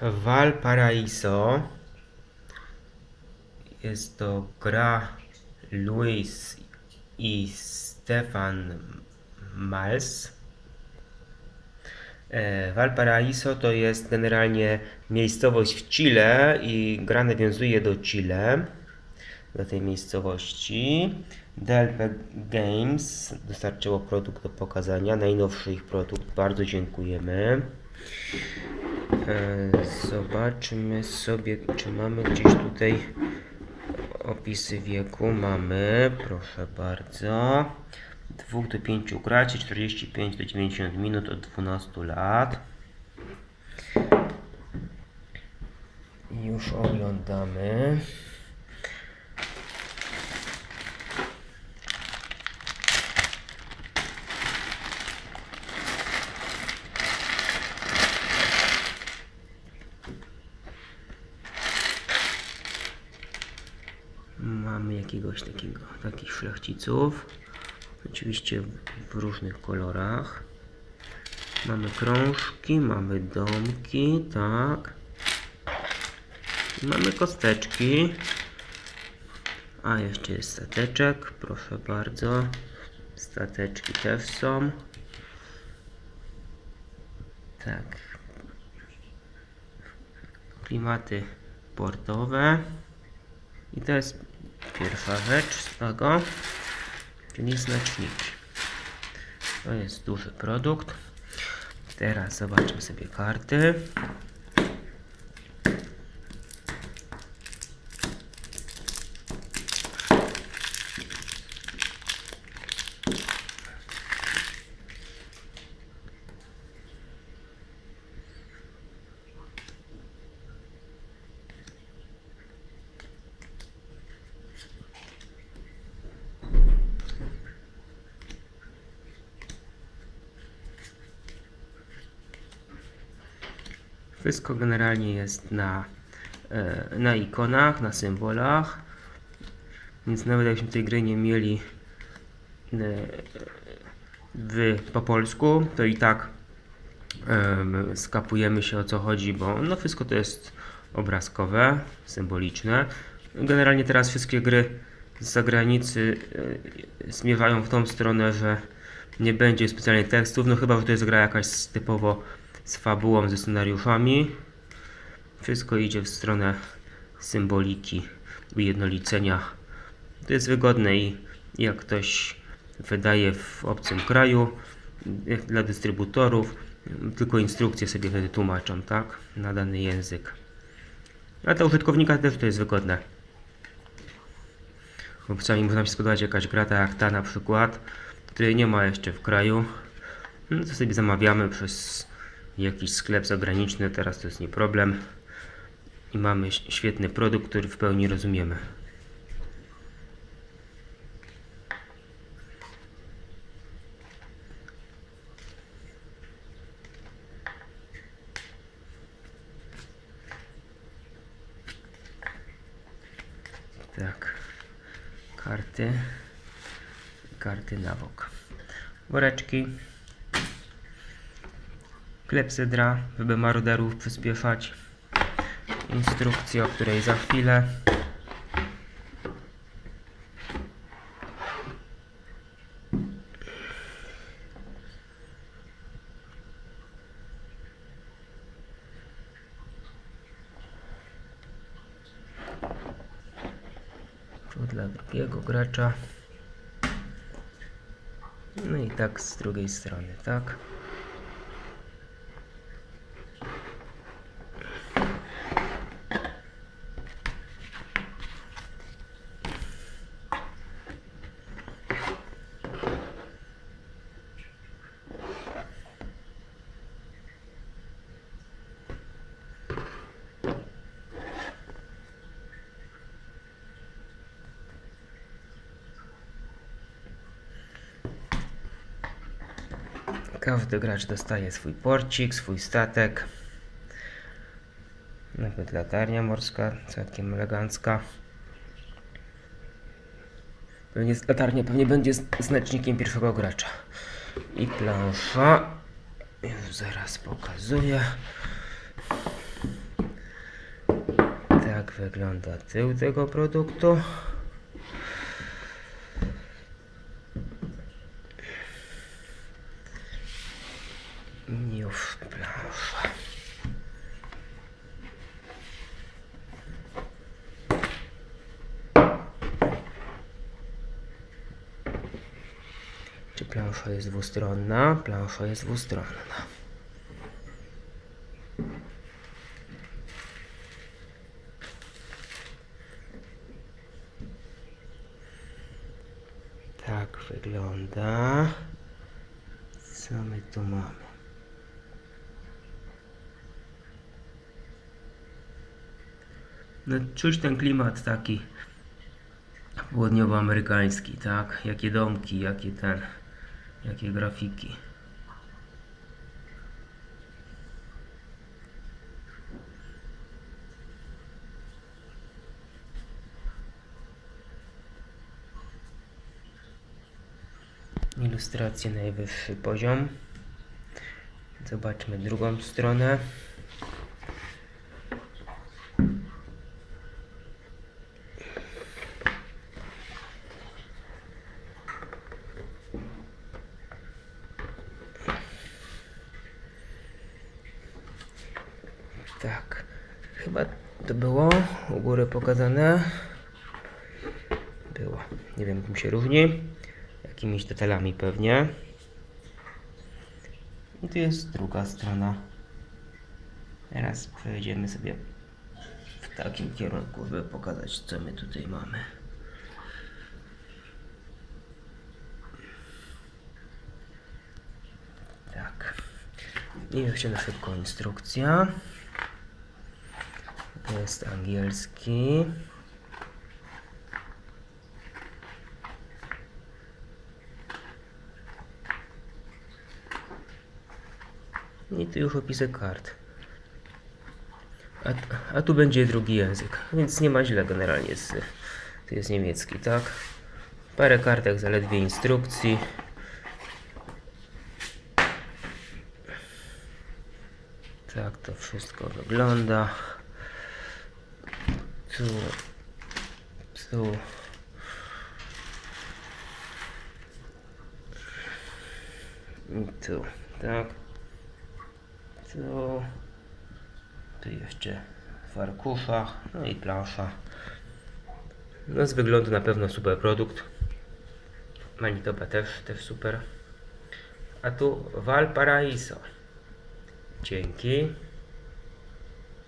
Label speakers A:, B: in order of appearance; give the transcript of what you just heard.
A: Valparaiso. Jest to gra Luis i Stefan Mals. E, Valparaiso to jest generalnie miejscowość w Chile i gra nawiązuje do Chile, do tej miejscowości. DLP Games dostarczyło produkt do pokazania, najnowszy ich produkt, bardzo dziękujemy. E, Zobaczmy sobie, czy mamy gdzieś tutaj opisy wieku. Mamy, proszę bardzo. 2 do 5 graczy, 45 do 90 minut od 12 lat. Już oglądamy. Mamy jakiegoś takiego, takich szlachciców. Oczywiście w różnych kolorach. Mamy krążki, mamy domki, tak. Mamy kosteczki. A jeszcze jest stateczek, proszę bardzo. Stateczki też są. Tak. Klimaty portowe. I to jest pierwsza rzecz z tego, czyli znaczniki. To jest duży produkt. Teraz zobaczmy sobie karty. Wszystko generalnie jest na, e, na ikonach, na symbolach. Więc nawet jakbyśmy tej gry nie mieli e, w, po polsku, to i tak em, skapujemy się o co chodzi, bo no wszystko to jest obrazkowe, symboliczne. Generalnie teraz wszystkie gry z zagranicy e, zmierzają w tą stronę, że nie będzie specjalnie tekstów, no chyba, że to jest gra jakaś typowo z fabułą, ze scenariuszami. Wszystko idzie w stronę symboliki, ujednolicenia. To jest wygodne i jak ktoś wydaje w obcym kraju, dla dystrybutorów, tylko instrukcje sobie wtedy tłumaczą, tak? Na dany język. A dla użytkownika też to jest wygodne. Bo nam się spodobać jakaś gra, tak jak ta na przykład, której nie ma jeszcze w kraju. No to sobie zamawiamy przez jakiś sklep zagraniczny, teraz to jest nie problem. I mamy świetny produkt, który w pełni rozumiemy. Tak. Karty. Karty na bok. Woreczki. Klepsydra, żeby maruderów przyspieszać. Instrukcja, o której za chwilę. Dla drugiego gracza. No i tak z drugiej strony, tak? Każdy gracz dostaje swój porcik, swój statek. Nawet latarnia morska, całkiem elegancka. Pewnie latarnia pewnie będzie znacznikiem pierwszego gracza. I plansza. Już zaraz pokazuję. wygląda tył tego produktu. Już plansza. Czy plansza jest dwustronna? Plansza jest dwustronna. Tak wygląda. Co my tu mamy? No, czuć ten klimat taki południowoamerykański, tak? Jakie domki, jakie ten, jakie grafiki. Ilustracje najwyższy poziom. Zobaczmy drugą stronę. Tak, chyba to było u góry pokazane. Było. Nie wiem, czym się różni. Jakimiś detalami pewnie. I tu jest druga strona. Teraz przejdziemy sobie w takim kierunku, żeby pokazać, co my tutaj mamy. Tak. I jeszcze na szybko instrukcja. Jest angielski. I tu już opisy kart. A, a tu będzie drugi język, więc nie ma źle generalnie. Z, to jest niemiecki, tak? Parę kartek, zaledwie instrukcji. Tak to wszystko wygląda. Tu, tu. I tu, tak. Tu, tu jeszcze w arkuszach, no i plansza. No z wyglądu na pewno super produkt. Manitoba też, też super. A tu Valparaiso. Dzięki.